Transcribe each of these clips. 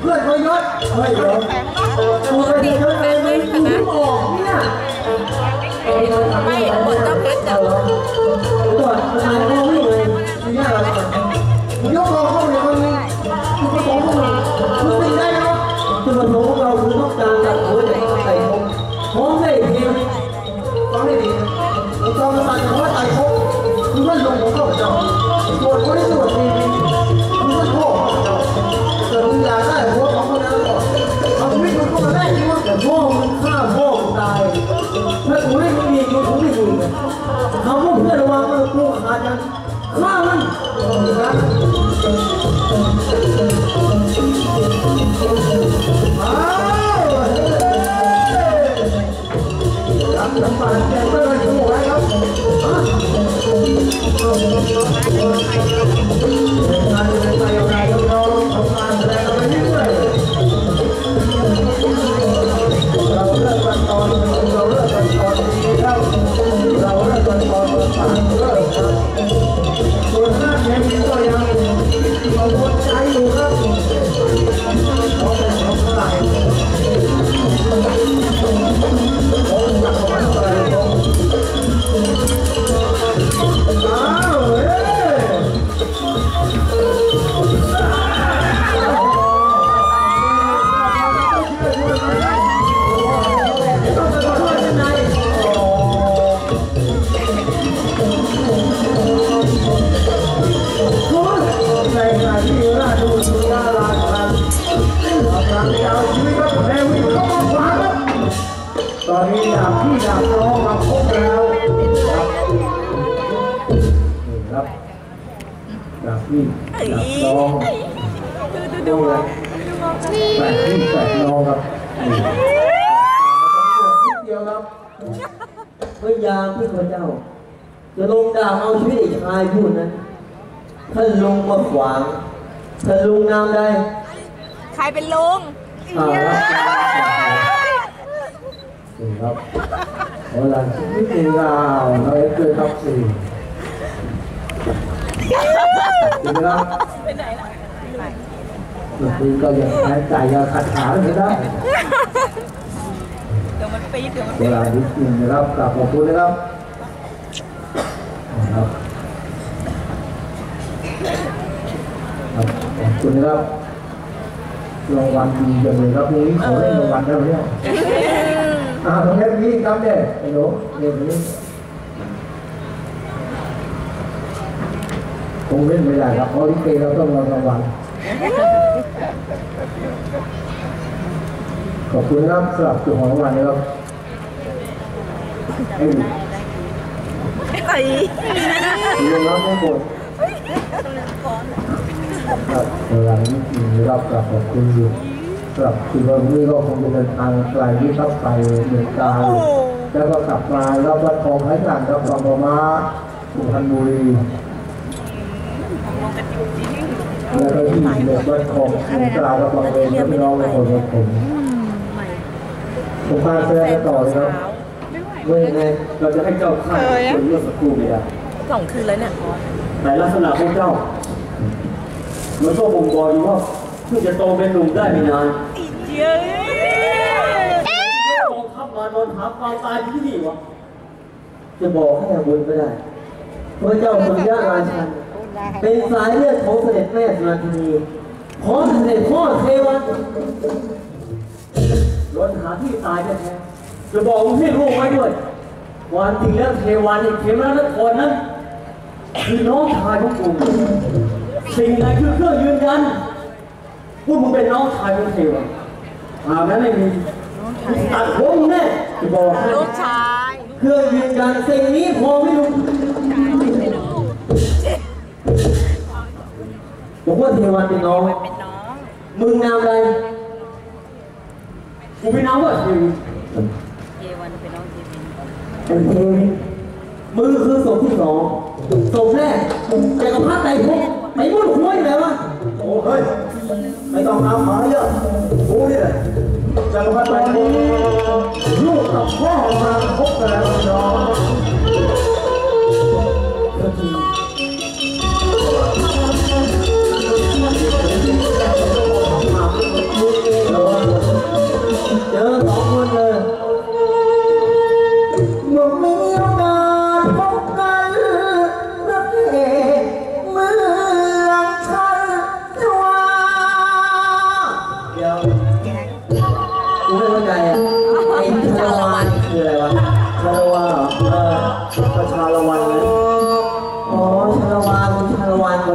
เพื่อนเขายศเฮ้ยเดี๋ยวตัวไปเยอะเลยไม่รู้ออกเนี่ยไม่หมดเจ้าเพชรจ้ะก่อนทำไมเขาไม่เลยไม่ยากหรอกยกเราเข้าเยคนนี้คุณประสงค์ของเราคุณเป็นได้เนาะจุดประสงค์ของเราคือต้องการจับหัวใจไต่คงพร้อมได้เพียงฟังให้ดีนะเราต้องมาตัดหัวไต่คงคือว่าลงของข้าพเจ้าส่วนคนที่ตรวจดีคือว่าพ่อของ เกิดมึงอยาได้หัวของคนนั้นก่อนเอาชีวิตมึงเข้ามาได้ที่ว่าแต่พ่มึงฆ่าพ่มึงตายถ้ากูไม่มีกูคงไม่อยู่เลยเขาเพื่อนระวังมือกูขาดกันฆ่ามันนะอ้าวรับน้ำมันแกงก็เลยถูกไว้ครับ กังวล แปดพี่แปดน้องครับนี่นิดเดียวครับพยายามที่พระเจ้า จะลงดาบเอาชีวิตไอ้ชายผู้นั้นท่านลงมาขวางท่านลงน้ำได้ใครเป็นลุงอ่าครับสี่ครับเวลาชีวิตในลาวเราเกิดครับสี่สี่ครับไปไหนล่ะ ดนตรีก็ยังหายใจยังขัดขาเลยได้เดี๋ยวมันปีดเดี๋ยวมันเวลานิดนึงนะครับกลับขอบคุณนะครับครับครับขอบคุณนะครับรางวัลดีจังเลยครับพรุ่งนี้ขอเล่นรางวัลได้ไหมเนี่ยอ่าตรงนี้พี่ครับเนี่ยไอ้หนูเนี่ยตรงนี้คงเล่นไม่ได้ครับเพราะลิเกเราต้องรางรางวัล ขอบคุณครับสำหรับจุดของรางวัลนะครับให้ไอ้เรียนรับไม่หมดครับเวลานี้รับกลับขอบคุณอยู่สำหรับคุณวันนี้ก็คงจะเดินทางไกลที่เข้าไปเมืองกาญแล้วก็กลับมาแล้ววัดทองไผ่งานกับฟองประมาสุพรรณบุรีแล้วก็ที่เมืองวัดทองสุนทราและบางเวรและพี่น้องในคนของผม ผมพาแสดงต่อเลยครับว่ายังไงเราจะให้เจ้าข้าเป็นเรื่องสักครู่ไม่ได้สองคืนแล้วเนี่ยแต่ลักษณะของเจ้ามันก็บ่งบอกอยู่ว่าเพิ่งจะโตเป็นหนุ่มได้ไม่นานเย้ยกองทัพมานอนหาความตายที่นี่วะจะบอกให้ทางบุญก็ได้พระเจ้าสุริยะราชันเป็นสายเลือดของเสด็จแม่สุนันทนีของเสด็จพ่อเทวัน ล้นหาที่ตายแท้ๆจะบอกมึงให้รู้ไว้ด้วยความจริงแล้วเทวานี่เทวานครนั้นคือน้องชายของกูสิ่งไหนคือเครื่องยืนยันว่ามึงเป็นน้องชายของเทวาหากนั้นไม่มีกูตัดหัวมึงแน่จะบอกให้ลูกชายเครื่องยืนยันสิ่งนี้พอไม่รู้บอกว่าเทวันเป็นน้องเป็นน้องมึงนามอะไร กูไม่น้ำว่าเทวีเยวันเป็นน้องเยวินเป็นเทวิมือคือศพที่สองศพแรกจักรพรรดิไตรภพไปมุ่นหัวอยู่ไหนวะโอ้เฮ้ยไม่ต้องเอาหาเยอะกูนี่แหละจักรพรรดิตอนนี้ลูกกับพ่อมาพบกันแล้วน้อง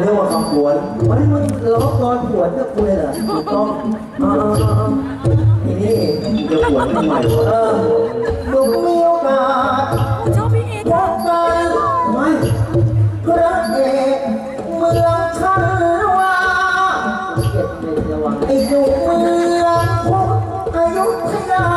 รียกว่าคำผวนวันนี้มึงร้องกรผวนกับกูเลยเหรอถูกต้องอ๋ออ๋ออ๋อทีนี้จะผวนทำไมวะเออมึงมีโอกาสชอบพี่เอกพบกันไม่พระเอกเมืองชันวาเก็บเลยระวังไอ้อยู่เมืองพุทธอยุธยา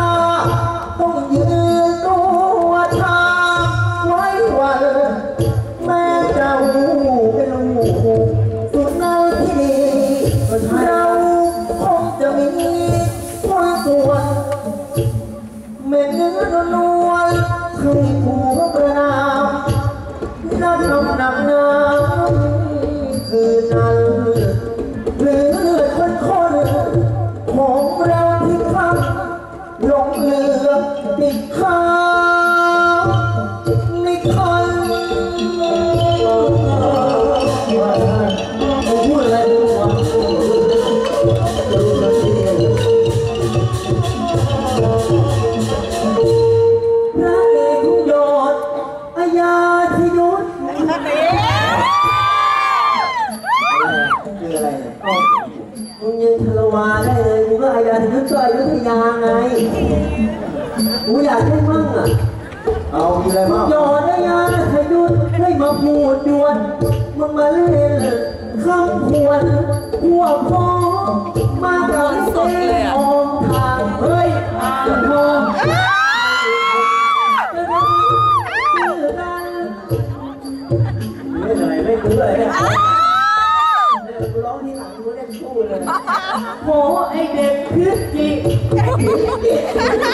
ลงเรือติดค้า กูอยากได้มั่งอะเอามีอะไรบ้างยอดอาญาที่ยุทธให้มาพูดดวนมึงมาเล่นคำพวนหัวพ้องมากับเส้นออมทางเฮ้ยอย่ามองเล่นอะไรไม่รู้เลยเนี่ยกูร้องที่หลังกูเล่นคู่เลยโหไอเด็กพิจิเ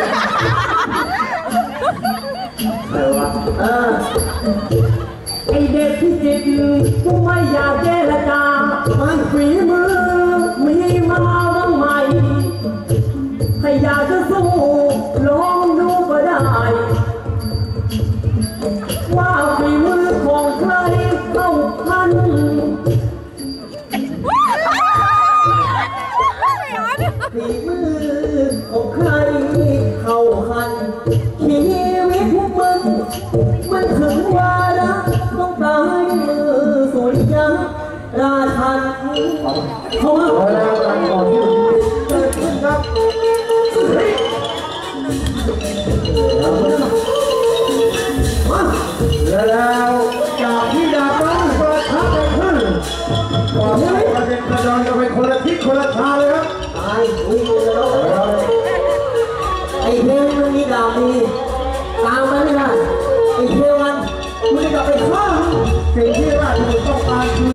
เออไอเด็กที่จิตกูไม่อยากเจรจามันฝีมือ ราชันเพราะว่าเวลาการก่อนที่เกิดขึ้นครับแล้ว